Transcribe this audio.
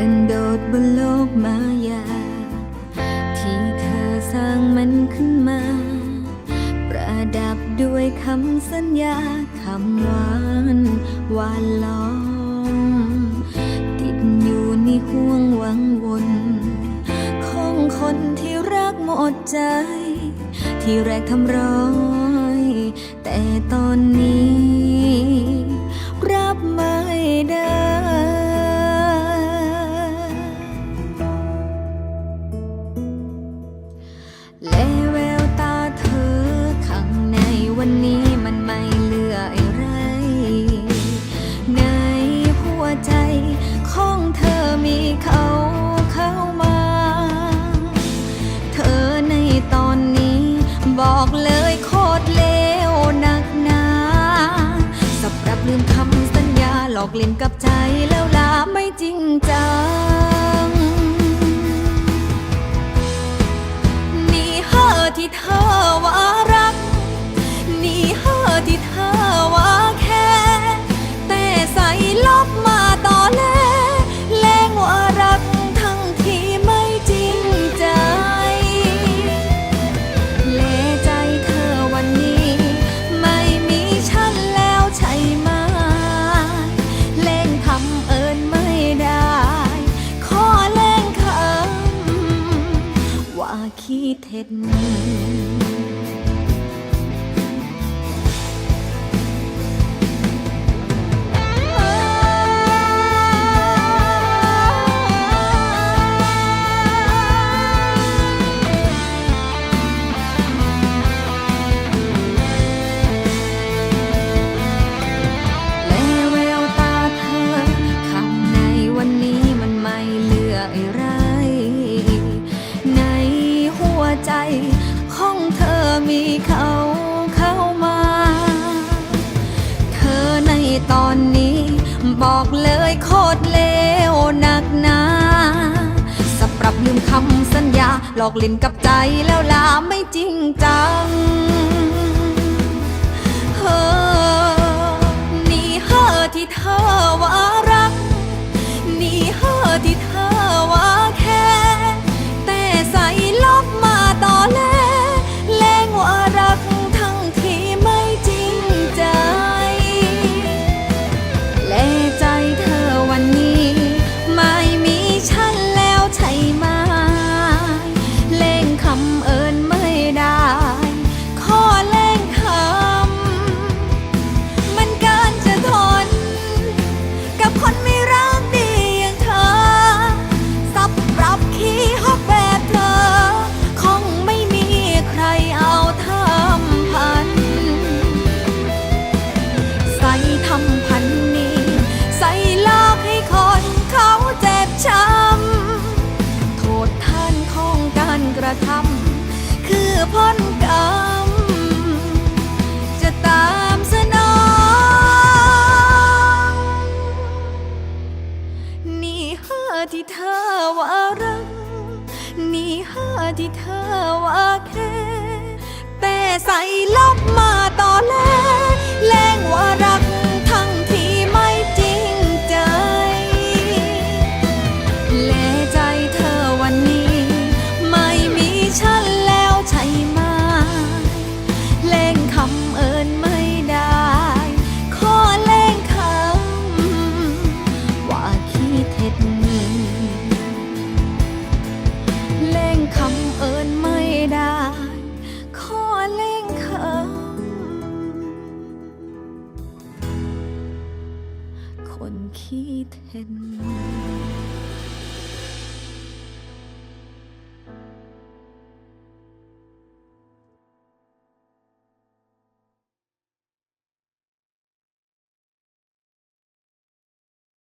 ็นโดดบนโลกมายา ที่เธอสร้างมันขึ้นมา ประดับด้วยคำสัญญาคำหวานหวานล้อม ติดอยู่ในห่วงวังวนของคนที่รักหมดใจ ที่แรกทำร้อย แต่ตอนนี้ และแววตาเธอข้างในวันนี้มันไม่เหลืออะไร ในหัวใจของเธอมีเขาเข้ามา เธอในตอนนี้บอกเลยโคตรเลวหนักหนาสับรับลืมคำสัญญาหลอกเล่นกับใจแล้วลาไม่จริงใจ เท็จ ของเธอมีเขาเข้ามา เธอในตอนนี้บอกเลยโคตรเลวหนักหนาสับปรับลืมคำสัญญา หลอกเล่นกับใจแล้วลาไม่จริงจัง ธรคือพ้น คนคิดเห็น